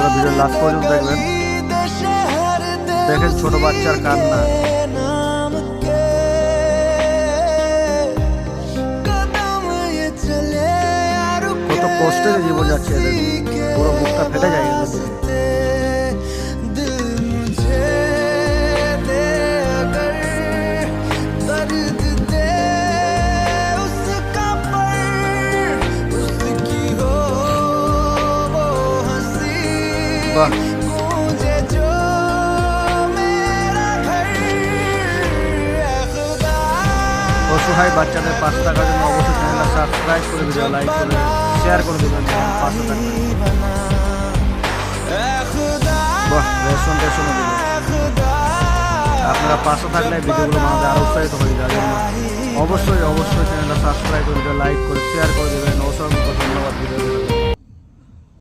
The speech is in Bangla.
বন্ধুরা ভিডিও লাস্ট পর্যন্ত দেখবেন। দেখেন ছোট বাচ্চার কান্না। কত কষ্টের জীবন যাচ্ছে এদের। বাহ অসহায় বাচ্চাদের পাঁচ টাকার জন্য অবশ্যই চ্যানেলটা সাবস্ক্রাইব করে ভিডিও লাইক করে শেয়ার করে দেবেন পাঁচশো টাকা। বাহ, রেশন টেশনও আপনারা পাশে থাকলে ভিডিওগুলো বানাতে আরও উৎসাহিত হয়ে যাবে। জন্য অবশ্যই অবশ্যই চ্যানেলটা সাবস্ক্রাইব করে ভিডিও লাইক করে শেয়ার করে দেবেন। ভিডিও